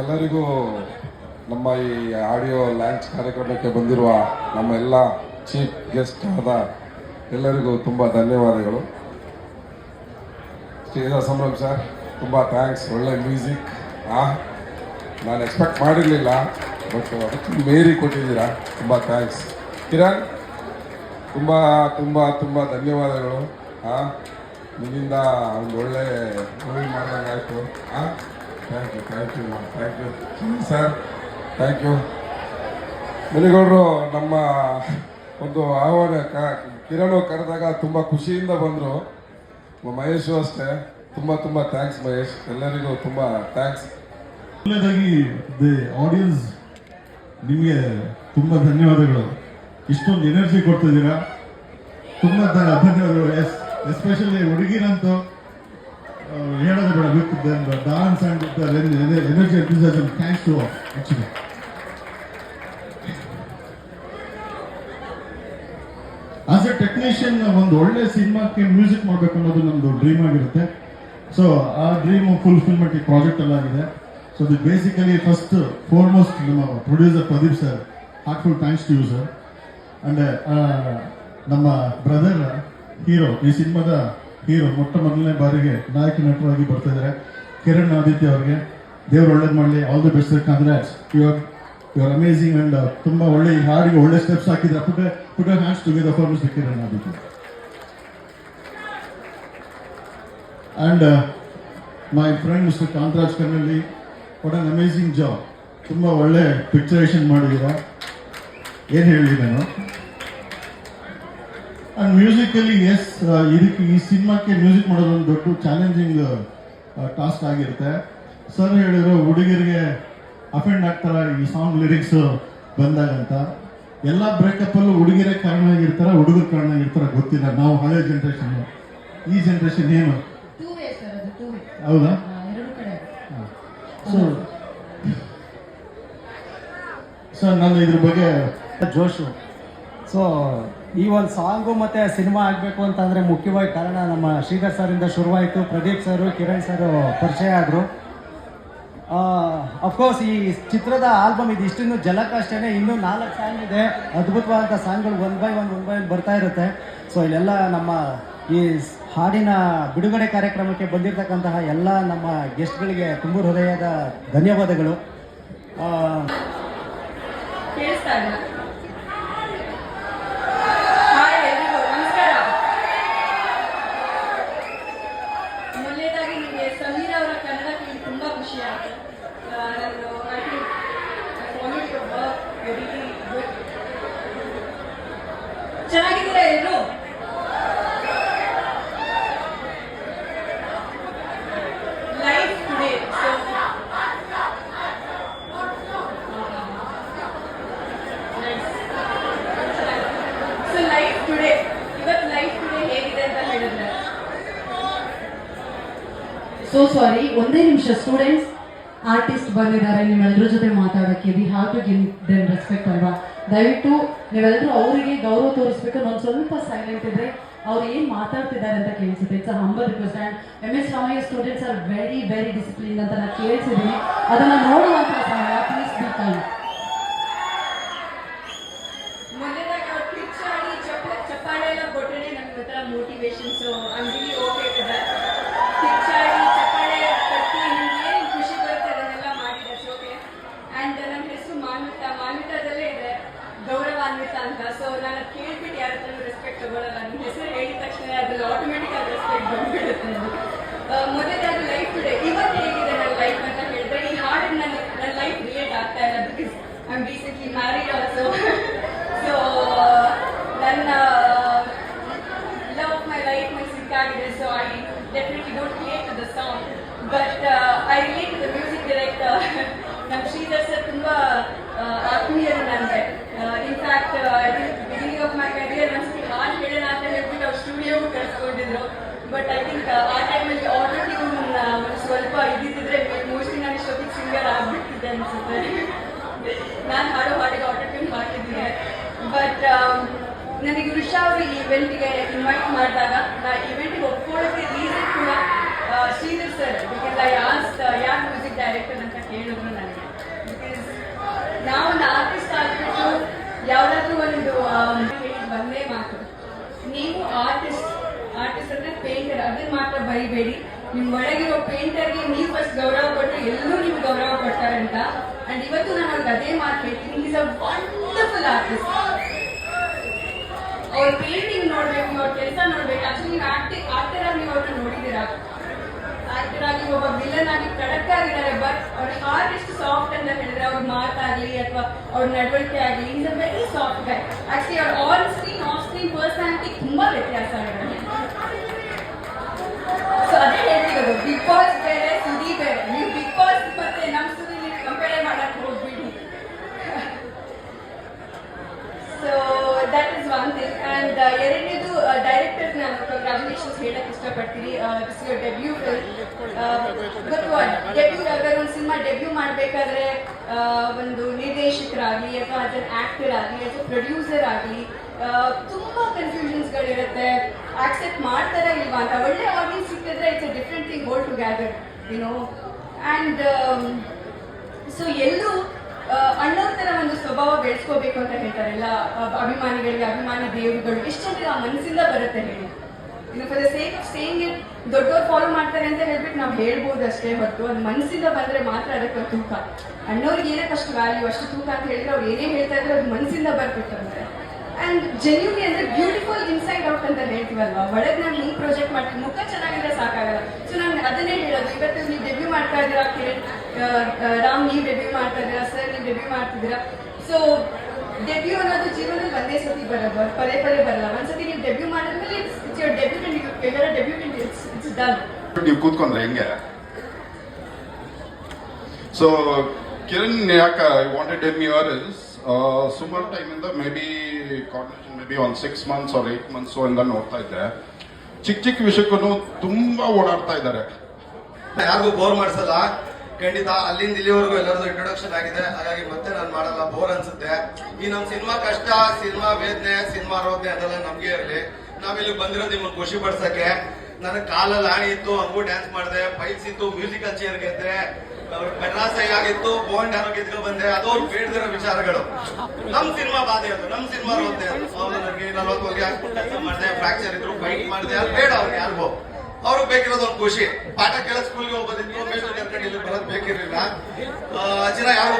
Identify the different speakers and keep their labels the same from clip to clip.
Speaker 1: ಎಲ್ಲರಿಗೂ ನಮ್ಮ ಈ ಆಡಿಯೋ ಲ್ಯಾಂಚ್ ಕಾರ್ಯಕ್ರಮಕ್ಕೆ ಬಂದಿರುವ ನಮ್ಮ ಎಲ್ಲ ಚೀಫ್ ಗೆಸ್ಟ್ ಆದ ಎಲ್ಲರಿಗೂ ತುಂಬ ಧನ್ಯವಾದಗಳು. ಶ್ರೀಧರ್ ಸಂಭ್ರಮ್ ಸರ್, ತುಂಬ ಥ್ಯಾಂಕ್ಸ್. ಒಳ್ಳೆ ಮ್ಯೂಸಿಕ್. ಆ, ನಾನು ಎಕ್ಸ್ಪೆಕ್ಟ್ ಮಾಡಿರಲಿಲ್ಲ, ಬಟ್ ಅದಕ್ಕೆ ಮೇರಿ ಕೊಟ್ಟಿದ್ದೀರಾ. ತುಂಬ ಥ್ಯಾಂಕ್ಸ್. ಕಿರಣ್, ತುಂಬ ತುಂಬ ತುಂಬ ಧನ್ಯವಾದಗಳು. ಹಾಂ ನಿಮ್ಮಿಂದ ಒಂದು ಒಳ್ಳೆ ಮೂವಿ ಮಾಡ್ದಂಗೆ ಆಯಿತು ಹಾಂ thank you thank you thank you sir thank you ಮನಿಗೌಡರು, ನಮ್ಮ ಒಂದು ಆಹ್ವಾನ ಕಿರಣ್ ಕರೆದಾಗ ತುಂಬ ಖುಷಿಯಿಂದ ಬಂದರು. ಮಹೇಶು ಅಷ್ಟೇ. ತುಂಬ ತುಂಬ ಥ್ಯಾಂಕ್ಸ್ ಮಹೇಶ್. ಎಲ್ಲರಿಗೂ ತುಂಬ ಥ್ಯಾಂಕ್ಸ್
Speaker 2: ಮೊದಲನೇದಾಗಿ ದಿ ಆಡಿಯನ್ಸ್ ನಿಮಗೆ ತುಂಬ ಧನ್ಯವಾದಗಳು. ಇಷ್ಟೊಂದು ಎನರ್ಜಿ ಕೊಡ್ತಿದ್ದೀರಾ ತುಂಬ ಧನ್ಯವಾದಗಳು. ಎಸ್ ಎಸ್ಪೆಷಲಿ ಹುಡುಗಿರಂತೂ the dance and the energy enthusiasm. Thanks thanks to actually. As a technician ಒಂದು ಒಳ್ಳೆ ಸಿನಿಮಾಕ್ಕೆ ಮ್ಯೂಸಿಕ್ ಮಾಡಬೇಕು ಅನ್ನೋದು ನಮ್ಮದು ಡ್ರೀಮ್ ಆಗಿರುತ್ತೆ ಸೊ ಆ ಡ್ರೀಮ್ ಫುಲ್ಫಿಲ್ಮೆಂಟ್ ಈ ಪ್ರಾಜೆಕ್ಟ್ ಎಲ್ಲ ಆಗಿದೆ so the basically first foremost ನಮ್ಮ producer Pradeep sir heartful thanks to you sir and ನಮ್ಮ ಬ್ರದರ್ ಹೀರೋ ಈ ಸಿನಿಮಾದ ಹೀರೋ ಮೊಟ್ಟ ಮೊದಲನೇ ಬಾರಿಗೆ ನಾಯಕ ನಟರಾಗಿ ಬರ್ತಾ ಇದ್ದಾರೆ. ಕಿರಣ್ ಆದಿತ್ಯ ಅವರಿಗೆ ದೇವ್ರು ಒಳ್ಳೇದು ಮಾಡಲಿ all the best congrats your your amazing and ತುಂಬ ಒಳ್ಳೆ ಹಾಡಿಗೆ ಒಳ್ಳೆ ಸ್ಟೆಪ್ಸ್ ಹಾಕಿದ್ರೆ ಪುಟ ಪುಟ hands together for mister Kiran Aditya and my friend mister Kantharaj ಕರ್ನಲ್ಲಿ what an amazing job ತುಂಬ ಒಳ್ಳೆ ಪಿಕ್ಚರೇಷನ್ ಮಾಡಿದ್ದೀರಾ. ಏನು ಹೇಳಿ ನಾನು ಅಂಡ್ ಮ್ಯೂಸಿಕಲ್ಲಿ ಎಸ್ ಇದಕ್ಕೆ ಈ ಸಿನಿಮಾಕ್ಕೆ ಮ್ಯೂಸಿಕ್ ಮಾಡೋದು ಒಂದು ದೊಡ್ಡ ಚಾಲೆಂಜಿಂಗ್ ಟಾಸ್ಕ್ ಆಗಿರುತ್ತೆ. ಸರ್ ಹೇಳಿದ್ರು ಹುಡುಗರಿಗೆ ಅಫೆಂಡ್ ಆಗ್ತಾರ ಈ ಸಾಂಗ್ ಲಿರಿಕ್ಸ್ ಬಂದಾಗಂತ. ಎಲ್ಲ ಬ್ರೇಕಪ್ಪಲ್ಲೂ ಹುಡುಗಿರೇ ಕಾರಣ ಆಗಿರ್ತಾರ ಹುಡುಗರು ಕಾರಣ ಆಗಿರ್ತಾರ ಗೊತ್ತಿಲ್ಲ. ನಾವು ಹಳೆ ಜನ್ರೇಷನ್ ಈ ಜನ್ರೇಷನ್ ಏನು?
Speaker 3: ಟೂ ಸರ್ ಅದು ಟೂ
Speaker 2: ಹೌದಾ?
Speaker 3: ಎರಡು ಕಡೆ.
Speaker 2: ಸೊ ಸರ್ ನಾನು ಇದ್ರ ಬಗ್ಗೆ
Speaker 4: ಜೋಶು. ಸೊ ಈ ಒಂದು ಸಾಂಗು ಮತ್ತು ಸಿನಿಮಾ ಆಗಬೇಕು ಅಂತಂದರೆ ಮುಖ್ಯವಾಗಿ ಕಾರಣ ನಮ್ಮ ಶ್ರೀಧರ್ ಸರಿಂದ ಶುರುವಾಯಿತು. ಪ್ರದೀಪ್ ಸರ್ ಕಿರಣ್ ಸರ್ ಪರಿಚಯ ಆದರು. ಅಫ್ಕೋರ್ಸ್ ಈ ಚಿತ್ರದ ಆಲ್ಬಮ್ ಇದು ಇಷ್ಟಿನ್ನು ಜಲಕ ಅಷ್ಟೇ ಇನ್ನೂ ನಾಲ್ಕು ಸಾಂಗ್ ಇದೆ. ಅದ್ಭುತವಾದಂಥ ಸಾಂಗ್ಗಳು one by one one by one ಬರ್ತಾ ಇರುತ್ತೆ. ಸೊ ಇಲ್ಲೆಲ್ಲ ನಮ್ಮ ಈ ಹಾಡಿನ ಬಿಡುಗಡೆ ಕಾರ್ಯಕ್ರಮಕ್ಕೆ ಬಂದಿರತಕ್ಕಂತಹ ಎಲ್ಲ ನಮ್ಮ ಗೆಸ್ಟ್ಗಳಿಗೆ ತುಂಬ ಹೃದಯದ ಧನ್ಯವಾದಗಳು ಆ,
Speaker 3: ಕೇಳಿಸ್ತಾ ಇಲ್ಲ ಹಾಯ್ ಎಲ್ರಿಗೂ ನಮಸ್ಕಾರ ಮೊದಲನೇದಾಗಿ ನಿಮಗೆ ಸಮೀರ್ ಅವರ ಕನ್ನಡ ಕೇಳಿ ತುಂಬ ಖುಷಿ ಆಯಿತು ನಾನು I think follow to work very good ಚೆನ್ನಾಗಿದ್ದೀರಾ ಎಲ್ಲರೂ life today so so life today ಇವತ್ತು ಲೈಫ್ ಟುಡೇ ಹೇಗಿದೆ ಅಂತ ಹೇಳಿದ್ರೆ
Speaker 5: ಸೊ ಸಾರಿ ಒಂದೇ ನಿಮಿಷ ಸ್ಟೂಡೆಂಟ್ಸ್ ಆರ್ಟಿಸ್ಟ್ ಬಂದಿದ್ದಾರೆ ನಿಮ್ಮೆಲ್ಲರ ಜೊತೆ ಮಾತಾಡೋಕ್ಕೆ we have to give then respect ಅಲ್ವಾ? ದಯವಿಟ್ಟು ನೀವೆಲ್ಲರೂ ಅವರಿಗೆ ಗೌರವ ತೋರಿಸ್ಬೇಕು. ನಾನು ಸ್ವಲ್ಪ ಸೈಲೆಂಟ್ ಇದ್ರೆ ಅವ್ರು ಏನು ಮಾತಾಡ್ತಿದ್ದಾರೆ ಅಂತ ಕೇಳಿಸುತ್ತೆ. It's a humble request and M S Ramaiah students are very very discipline ಅಂತ ನಾನು ಕೇಳಿಸಿದ್ದೀನಿ. ಅದನ್ನು ನೋಡುವಂಥ ಸಮಯ ಪ್ಲೀಸ್ ಬಿ ಕೈಂಡ್
Speaker 3: ಮೊದಲನೇದಾಗಿ ಅವ್ರು ಪಿಚ್ ಆಡಿ ಚಪ್ಪ ಚಪ್ಪಾಳೆ ಎಲ್ಲ ಕೊಟ್ಟರೆ ನಮ್ಗೆ ಒಂಥರ motivation so I'm really okay with pitch ಆಡಿ ಚಪ್ಪಾಳೆ ಕಟ್ಟಿ ನಿಮ್ಗೆ ಏನು ಖುಷಿ ಬರುತ್ತೆ ಅದನ್ನೆಲ್ಲ ಮಾಡಿದ್ರೆ ಓಕೆ ಆ್ಯಂಡ್ ನನ್ನ ಹೆಸರು ಮಾನ್ವಿತಾ ಮಾನ್ವಿತಾದಲ್ಲೇ ಇದೆ ಗೌರವಾನ್ವಿತ ಅಂತ ಸೊ ನಾನು ಅದು ಕೇಳ್ಬಿಟ್ಟು ಯಾರ ಹತ್ರ ರೆಸ್ಪೆಕ್ಟ್ ತಗೊಳ್ಳಲ್ಲ ನಿಮ್ಮ ಹೆಸರು ಹೇಳಿದ ತಕ್ಷಣ ಅದ್ರಲ್ಲಿ ಆಟೋಮೆಟಿಕ್ ಆಗಿ ರೆಸ್ಪೆಕ್ಟ್ ಬಂದ್ಬಿಡುತ್ತೆ ಮೊದಲನೇದಾಗಿ ಲೈಫ್ ಟುಡೇ ಇವತ್ತು ಹೇಗಿದೆ ನನ್ನ ಲೈಫ್ ಅಂತ ಹೇಳಿದ್ರೆ ಈ ಹಾಡಿಗೆ ನನ್ನ ನನ್ನ ಲೈಫ್ ರಿಲೇಟ್ ಆಗ್ತಾ ಇಲ್ಲ because I am recently married also so ನನ್ನ love my life my sync ಆಗಿದೆ so I definitely don't relate to the song but I relate to the music director ನಮ್ಮ ಶ್ರೀಧರ್ ಸರ್ ತುಂಬ ಆತ್ಮೀಯರು ನನಗೆ in fact I think beginning of ನಮ್ಗೆ ಹಾಡು ಹೇಳೋಣ ಅಂತ ಹೇಳ್ಬಿಟ್ಟು ಅವ್ರು ಸ್ಟುಡಿಯೋಗೂ ಕಳ್ಸ್ಕೊಂಡಿದ್ರು ಬಟ್ ಐ ಥಿಂಕ್ ಆ ಟೈಮಲ್ಲಿ ಆಲ್ರೆಡಿ ಒಂದು ಸ್ವಲ್ಪ ಇದ್ದಿದ್ದರೆ ಮೋಸ್ಟ್ಲಿ ನಾನು ಇಷ್ಟೊತ್ತಿಗೆ ಸಿಂಗರ್ ಆಗ್ಬಿಟ್ಟಿದ್ದೆ ಅನಿಸುತ್ತೆ. ನಾನು ಹಾಡೋ ಹಾಡಿಗೆ ಆಟೋಟ್ಯೂನ್ ಹಾಕಿದ್ದೀನಿ ಬಟ್ ನನಗೆ ವೃಷಾ ಅವರು ಈ ಇವೆಂಟ್ಗೆ ಇನ್ವೈಟ್ ಮಾಡಿದಾಗ, ನಾ ಇವೆಂಟ್ಗೆ ಒಪ್ಕೊಳ್ಳೋಕ್ಕೆ ರೀಸನ್ ಕೂಡ Sridhar sir because I as ಯಾರು ಮ್ಯೂಸಿಕ್ ಡೈರೆಕ್ಟರ್ ಅಂತ ಕೇಳಿದ್ರು ನನಗೆ. ಬಿಕಾಸ್ ನಾವು ಆರ್ಟಿಸ್ಟ್ ಆಗ್ಬಿಟ್ಟು ಯಾವ್ದಾದ್ರು ಒಂದು ಆಮ್, ಹೇಳಿದ್ ಒಂದೇ ಮಾತು ನೀವು ಆರ್ಟಿಸ್ಟ್ ಆರ್ಟಿಸ್ಟ್ ಅಂದ್ರೆ ಪೇಂಟರ್ ಬರಿಬೇಡಿ ನಿಮ್ ಒಳಗಿರೋ ಪೇಂಟರ್ಗೆ ನೀವು ಫಸ್ಟ್ ಗೌರವ ಕೊಟ್ಟರೆ ಎಲ್ಲರೂ ನೀವು ಗೌರವ ಕೊಡ್ತಾರೆ ಅಂತ. ಅಂಡ್ ಇವತ್ತು ನಾನು ಅವ್ರಿಗೆ ಅದೇ ಮಾತು ಹೇಳ್ತೀನಿ. ಈಸ್ ಅ ವಂಡರ್ಫುಲ್ ಆರ್ಟಿಸ್ಟ್ ಅವ್ರ ಪೇಂಟಿಂಗ್ ನೋಡ್ಬೇಕು, ಅವ್ರ ಕೆಲಸ ನೋಡ್ಬೇಕು. ಆಕ್ಚುಲಿ ನೀವು ಆಕ್ಟಿಂಗ್ ಆಕ್ಟರ್ ಆಗಿ ನೀವು ಅವ್ರನ್ನ ನೋಡಿದ್ದೀರಾ? ಆಕ್ಟರ್ ಆಗಿ ಒಬ್ಬ ವಿಲನ್ ಆಗಿ ಕಡಕ್ ಆಗಿದ್ದಾರೆ ಬಟ್ ಅವ್ರ ಹಾರ್ಟ್ ಎಷ್ಟು ಸಾಫ್ಟ್ ಅಂತ ಹೇಳಿದ್ರೆ ಅವ್ರ ಮಾತಾಗ್ಲಿ ಅಥವಾ ಅವ್ರ ನಡವಳಿಕೆ ಆಗಲಿ is a very soft guy actually ಅವ್ರ on screen off screen personality ತುಂಬಾ ವ್ಯತ್ಯಾಸ ಇದೆ ಸೊ ಅದೇ ಹೇಳ್ತಿರೋದು ಬಿಗ್ ಬಾಸ್ ಬೇರೆ ಸುದಿ ಬೇರೆ ನೀವು ಬಿಗ್ ಬಾಸ್ ಮತ್ತೆ ನಮ್ಮ ಸುದಿ ಕಂಪೇರ್ ಮಾಡಕ್ ಹೋಗ್ಬಿಡಿ so that is one thing and ಎರಡನೇದು ಡೈರೆಕ್ಟರ್ ನಾನು ಕಂಗ್ರಾಚುಲೇಷನ್ಸ್ ಹೇಳಕ್ ಇಷ್ಟಪಡ್ತೀನಿ ದಿಸ್ ಯುವರ್ ಡೆಬ್ಯೂ ಗೊತ್ತು ಡೆಬ್ಯೂ ಯಾವ್ದಾದ್ರು ಒಂದು ಸಿನಿಮಾ ಡೆಬ್ಯೂ ಮಾಡಬೇಕಾದ್ರೆ ಒಂದು ನಿರ್ದೇಶಕರಾಗಲಿ ಅಥವಾ ಆಸ್ ಅನ್ ಆಕ್ಟರ್ ಆಗಲಿ ಅಥವಾ ಪ್ರೊಡ್ಯೂಸರ್ ಆಗಲಿ ತುಂಬ ಕನ್ಫ್ಯೂಷನ್ಸ್ಗಳಿರುತ್ತೆ ಆಕ್ಸೆಪ್ಟ್ ಮಾಡ್ತಾರೆ ಇಲ್ವಾ ಅಂತ. ಒಳ್ಳೆ ಆಡಿಯನ್ಸ್ ಸಿಕ್ಕಿದ್ರೆ it's a different thing whole together you know and so ಎಲ್ಲರೂ ಅಣ್ಣವ್ರ ಥರ ಒಂದು ಸ್ವಭಾವ ಬೆಳೆಸ್ಕೋಬೇಕು ಅಂತ ಹೇಳ್ತಾರೆ ಎಲ್ಲ ಆ, ಅಭಿಮಾನಿಗಳಿಗೆ ಅಭಿಮಾನಿ ದೇವರುಗಳು. ಎಷ್ಟೊಂದು ಆ ಮನಸ್ಸಿಂದ ಬರುತ್ತೆ ಹೇಳಿ? ಇನ್ನು for the sake of saying it ದೊಡ್ಡವ್ರು ಫಾಲೋ ಮಾಡ್ತಾರೆ ಅಂತ ಹೇಳ್ಬಿಟ್ಟು ನಾವು ಹೇಳ್ಬೋದು ಅಷ್ಟೇ ಹೊರತು ಅದು ಮನಸ್ಸಿಂದ ಬಂದ್ರೆ ಮಾತ್ರ ಅದಕ್ಕೆ ತೂಕ. ಅಣ್ಣವ್ರಿಗೆ ಏನಕ್ಕೆ ಅಷ್ಟು ವ್ಯಾಲ್ಯೂ ಅಷ್ಟು ತೂಕ ಅಂತ ಹೇಳಿದ್ರೆ ಅವ್ರು ಏನೇ ಹೇಳ್ತಾ ಇದ್ರೆ ಅದು ಮನಸ್ಸಿಂದ ಅಂದ್ರೆ. ಅಂಡ್ ಜೆನ್ಯೂನ್ಲಿ ಅಂದ್ರೆ ಬ್ಯೂಟಿಫುಲ್ ಇನ್ಸೈಡ್ ಔಟ್ ಅಂತ ಹೇಳ್ತೀವಲ್ವಾ? ಒಳಗೆ ನಾನು ಹಿಂಗೆ ಪ್ರಾಜೆಕ್ಟ್ ಮಾಡ್ತೀನಿ ಮುಖ ಚೆನ್ನಾಗಿದ್ರೆ ಸಾಕಾಗಲ್ಲ. ಸೊ ನಾನು ಅದನ್ನೇ ಹೇಳೋದು ಇವತ್ತು ನೀವು ಡೆಬ್ಯೂ ಮಾಡ್ತಾ ಇದ್ದೀರಾ ಆ, ರಾಮ್ ನೀವು ಡೆಬ್ಯೂ ಮಾಡ್ತಾ ಇದ್ದೀರಾ ಸರ್ ನೀವು ಡೆಬ್ಯೂ ಮಾಡ್ತಿದ್ದೀರಾ. ಸೊ ಡೆಬ್ಯೂ ಅನ್ನೋದು ಜೀವನದಲ್ಲಿ ಒಂದೇ ಸತಿ ಬರಲ್ಲ ಪದೇ ಪದೇ ಬರಲ್ಲ. ಒಂದ್ಸತಿ ನೀವು ಡೆಬ್ಯೂ ಮಾಡಿದ್ಮೇಲೆ it's your debut debut it's it's done
Speaker 6: ನೀವು ಕೂತ್ಕೊಂಡ್ರೆ ಹೆಂಗೆ? ಸೊ ಕಿರಣ್ ಯಾಕ I wanted um your is ಸುಮಾರು ಟೈಮಿಂದ maybe combination maybe ಒಂದು six months or eight months ಇಂದ ನೋಡ್ತಾ ಇದ್ದೆ. ಚಿಕ್ಕ ಚಿಕ್ಕ ವಿಷಯಕ್ಕೂ ತುಂಬಾ ಓಡಾಡ್ತಾ ಇದ್ದಾರೆ.
Speaker 7: ಯಾರಿಗೂ ಬೋರ್ ಮಾಡಿಸಲ್ಲ. ಖಂಡಿತ ಅಲ್ಲಿಂದ ಇಲ್ಲಿವರೆಗೂ ಎಲ್ಲರದು ಇಂಟ್ರೊಡಕ್ಷನ್ ಆಗಿದೆ. ಹಾಗಾಗಿ ಮತ್ತೆ ನಾನು ಮಾಡಲ್ಲ ಬೋರ್ ಅನ್ಸುತ್ತೆ. ಈ ನಮ್ ಸಿನಿಮಾ ಕಷ್ಟ, ಸಿನಿಮಾ ವೇದನೆ, ಸಿನಿಮಾ ರೋದನೆ ಅದೆಲ್ಲ ನಮ್ಗೆ ಇರಲಿ. ನಾವಿಲ್ಲಿ ಬಂದಿರೋದು ನಿಮ್ಗೆ ಖುಷಿ ಪಡ್ಸಕ್ಕೆ. ನನಗೆ ಕಾಲಲ್ಲಿ ಆಣಿ ಇತ್ತು, ಹಂಗೂ ಡ್ಯಾನ್ಸ್ ಮಾಡಿದೆ ಫೈಲ್ಸ್ ಇತ್ತು ಮ್ಯೂಸಿಕಲ್ ಚೇರ್ ಗೆದ್ದೆ ಮೆಡ್ರಾಸ್ ಆಗಿತ್ತು ಬೋಂಡ್ ಯಾರೋ ಗೆದ್ಕೊ ಬಂದೆ, ಅದು ಅವ್ರು ಬೇಡದಿರೋ ವಿಚಾರಗಳು. ನಮ್ ಸಿನಿಮಾ ಬಾಧೆ ಅದು, ನಮ್ ಸಿನಿಮಾ ರೋಧನೆ ಅದು. ನನಗೆ ನಲ್ವತ್ತು ಹೋಗಿ ಮಾಡಿದೆ ಫ್ರಾಕ್ಚರ್ ಇದ್ರು ಫೈಟ್ ಮಾಡಿದೆ, ಅದು ಬೇಡ ಅವ್ರಿಗೆ, ಯಾರಿಗೂ. ಅವ್ರಿಗೆ ಬೇಕಿರೋದು ಒಂದು ಖುಷಿ. ಪಾಠ ಕೇಳ ಸ್ಕೂಲ್ಗೆ ಹೋಗೋದಿತ್ತು ಮೇಷ್ಟ್ರು ಕರ್ಕೊಂಡು ಇಲ್ಲಿ ಬರೋದು ಬೇಕಿರ್ಲಿಲ್ಲ. ಆ, ಯಾರು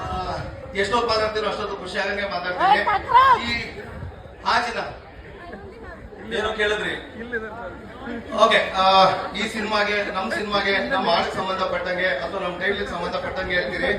Speaker 7: ಆ, ಎಷ್ಟೊತ್ತು ಮಾತಾಡ್ತೀರೋ ಅಷ್ಟೊತ್ತು ಖುಷಿ ಆಗಂಗೆ ಮಾತಾಡ್ತೀನಿ ಈ ಹಾ ಚಿನ್ನ ಏನೋ ಕೇಳಿದ್ರಿ? ಓಕೆ ಈ ಸಿನಿಮಾಗೆ ನಮ್ ಸಿನಿಮಾಗೆ ನಮ್ಮ ಆಳಿಗೆ ಸಂಬಂಧಪಟ್ಟಂಗೆ ಅಥವಾ ನಮ್ಮ ಟೈಮ್ಗೆ ಸಂಬಂಧಪಟ್ಟಂಗೆ ಹೇಳ್ತೀರಿ.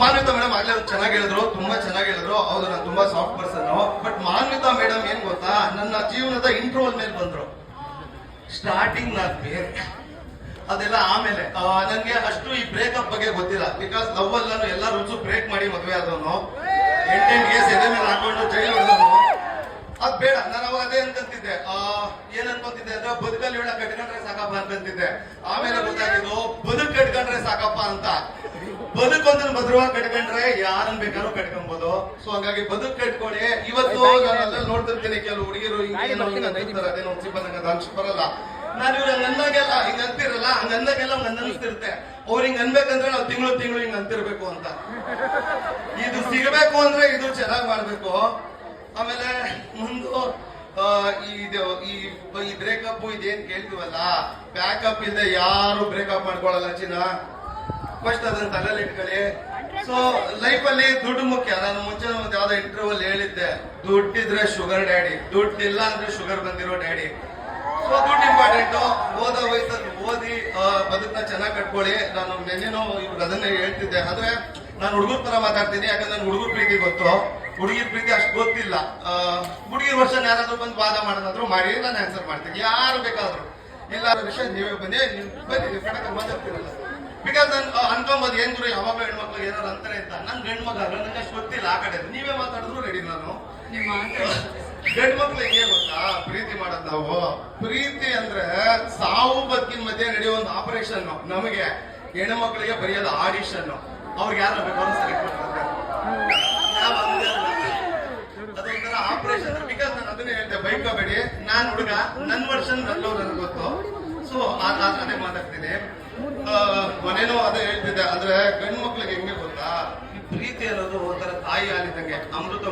Speaker 7: ಮಾನ್ವಿತಾ ಮೇಡಮ್ ಆಗ್ಲೇ ಚೆನ್ನಾಗಿ ಹೇಳಿದ್ರು, ತುಂಬಾ ಚೆನ್ನಾಗಿ ಹೇಳಿದ್ರು. ಹೌದು, ನಾನು ತುಂಬಾ soft person but Manvitha madam ಏನ್ ಗೊತ್ತಾ? ನನ್ನ ಜೀವನದ ಇಂಟ್ರೋಲ್ ಮೇಲೆ ಬಂದ್ರು. ಸ್ಟಾರ್ಟಿಂಗ್ ನಾನ್ ಬೇರೆ. ಅದೆಲ್ಲ ಆಮೇಲೆ ನನ್ಗೆ ಅಷ್ಟು ಈ ಬ್ರೇಕಪ್ ಬಗ್ಗೆ ಗೊತ್ತಿಲ್ಲ. ಬಿಕಾಸ್ ಲವ್ ಅಲ್ಲ ಎಲ್ಲ ರುಚು ಬ್ರೇಕ್ ಮಾಡಿ ಮದುವೆ ಆದವನು. ಎಂಟೆಂಟ್ ಕೇಸ್ ಎದೆ ಮೇಲೆ ಹಾಕೊಂಡು ಜೈಲ್ ಅದ್ ಬೇಡ, ನಾನು ಅವಾಗ ಅದೇ ಅನ್ಕಂತಿದ್ದೆ. ಏನ್ ಅನ್ಕೊಂತಿದ್ದೆ ಅಂದ್ರೆ ಬದುಕಲ್ಲಿ ಹೇಳ ಕಟ್ಕೊಂಡ್ರೆ ಸಾಕಪ್ಪ ಅಂತಂತಿದ್ದೆ ಆಮೇಲೆ ಗೊತ್ತಾಗಿದ್ದು, ಬದುಕ್ ಕಟ್ಕೊಂಡ್ರೆ ಸಾಕಪ್ಪ ಅಂತ. ಬದುಕು ಅಂತ ಭದ್ರವಾಗಿ ಕಟ್ಕೊಂಡ್ರೆ ಯಾರನ್ ಬೇಕಾದ್ರೂ ಕಟ್ಕೊಬಹುದು ಸೊ ಹಂಗಾಗಿ ಬದುಕ್ ಕಟ್ಕೊಳ್ಳಿ ಇವತ್ತು ನೋಡ್ತಿರ್ತೀನಿ. ಕೆಲವು ಹುಡುಗಿರು ಬರಲ್ಲ. ನಾನು ಇವ್ರು ಹಂಗ ಅಂದಾಗೆಲ್ಲ ಹಿಂಗ ಅಂತಿರಲ್ಲ ಹಂಗ ಅಂದಾಗೆಲ್ಲ ಹಂಗ ಅನಿಸ್ತಿರುತ್ತೆ. ಅವ್ರು ಹಿಂಗ ಅನ್ಬೇಕಂದ್ರೆ ನಾವು ತಿಂಗಳು ತಿಂಗಳು ಹಿಂಗ ಅಂತಿರ್ಬೇಕು ಅಂತ. ಇದು ಸಿಗಬೇಕು ಅಂದ್ರೆ ಇದು ಚೆನ್ನಾಗಿ ಮಾಡ್ಬೇಕು. ಆಮೇಲೆ ಮುಂದು ಆ, ಇದು ಈ ಈ ಬ್ರೇಕಪ್ ಇದೇನ್ ಕೇಳ್ತೀವಲ್ಲ? ಬ್ಯಾಕಪ್ ಇಲ್ಲದೆ ಯಾರು ಬ್ರೇಕಪ್ ಮಾಡ್ಕೊಳಲ್ಲ ಚಿನ್ನ. ಫಸ್ಟ್ ಅದನ್ನ ತಲೆಯಲ್ಲಿ ಇಟ್ಕೊಳ್ಳಿ. ಸೊ ಲೈಫ್ ಅಲ್ಲಿ ದುಡ್ಡು ಮುಖ್ಯ. ನಾನು ಮುಂಚೆ ಒಂದು ಯಾವ್ದೋ ಇಂಟರ್ವ್ಯೂ ಹೇಳಿದ್ದೆ. ದುಡ್ಡಿದ್ರೆ ಶುಗರ್ ಡ್ಯಾಡಿ ದುಡ್ಡಿಲ್ಲ ಅಂದ್ರೆ ಶುಗರ್ ಬಂದಿರೋ ಡ್ಯಾಡಿ ಸೊ ದುಡ್ಡು ಇಂಪಾರ್ಟೆಂಟ್ ಓದೋ ವಯಸ್ಸಲ್ಲಿ ಓದಿ ಬದುಕನ್ನ ಚೆನ್ನಾಗಿ ಕಟ್ಕೊಳ್ಳಿ. ನಾನು ನೆನ್ನೆನೋ ಇವ್ರಿಗೆ ಅದನ್ನೇ ಹೇಳ್ತಿದ್ದೆ. ಅಂದ್ರೆ ನಾನು ಹುಡುಗರ ತರ ಮಾತಾಡ್ತೀನಿ. ಯಾಕಂದ್ರೆ ನನ್ ಹುಡುಗರ ಪ್ರೀತಿ ಗೊತ್ತು. ಹುಡುಗಿರ್ ಪ್ರೀತಿ ಅಷ್ಟು ಗೊತ್ತಿಲ್ಲ. ಹುಡುಗಿರ್ ವರ್ಷ ಯಾರಾದ್ರೂ ಬಂದು ವಾದ ಮಾಡೋದಾದ್ರು ಮಾಡಿ. ನಾನು ಆನ್ಸರ್ ಮಾಡ್ತೀನಿ. ಯಾರು ಬೇಕಾದ್ರು. ಇಲ್ಲ, ವಿಷಯ ನೀವೇ ನೀವು ಬನ್ನಿ. ಕಣಕ್ಕೆ ಮಾತಾಡ್ತೀರಲ್ಲ ಬಿಕಾಸ್ ನಾನು ಅನ್ಕೊಂಬೋದು ಏನ್ ಗುರು ಯಾವಾಗ ಹೆಣ್ಮಕ್ಳು ಏನಾರು ಅಂತಾರೆ ಅಂತ. ನನ್ ಗಂಡು ಮಗ ಅಲ್ಲ ನಂಗೆ ಅಷ್ಟು ಗೊತ್ತಿಲ್ಲ ಆ ಕಡೆ ನೀವೇ ಮಾತಾಡಿದ್ರು ರೆಡಿ ನಾನು.
Speaker 3: ನಿಮ್ಮ
Speaker 7: ಮಕ್ಳು ಹೆಂಗೆ ಗೊತ್ತಾ? ಪ್ರೀತಿ ಮಾಡೋದ್ ನಾವು. ಪ್ರೀತಿ ಅಂದ್ರೆ ಸಾವು ಬದುಕಿನ ಮಧ್ಯೆ ನಡೆಯುವ ಒಂದು ಆಪರೇಷನ್ ನಮಗೆ ಹೆಣ್ಣು ಮಕ್ಕಳಿಗೆ ಬರೆಯೋದು ಆಡಿಷನ್ ಅವ್ರಿಗೆ ಯಾರು ಬೇಕಾದ್ರೂ ಸೆಲೆಕ್ಟ್ ಮಾಡ್ತಾರೆ. ಅದೊಂಥರ ಆಪರೇಷನ್ ಬಿಕಾಸ್ ನಾನು ಅದನ್ನೇ ಹೇಳ್ದೆ ಬೈಕೋಬೇಡಿ. ನಾನ್ ಹುಡುಗ ನನ್ ವರ್ಷನ್ ನಲ್ಲೋ ನನ್ಗೆ ಗೊತ್ತು. ಸೊ ಆ ಮಾತಾಡ್ತೀನಿ. ಮನೇನೂ ಅದೇ ಹೇಳ್ತಿದ್ದೆ ಅಂದ್ರೆ ಗಂಡು ಮಕ್ಳಿಗೆ ಹೆಂಗೆ ಗೊತ್ತಾ ಪ್ರೀತಿ ಅನ್ನೋದು ಒಂಥರ ತಾಯಿ ಹಾಲಿದ್ದಂಗೆ ಅಮೃತ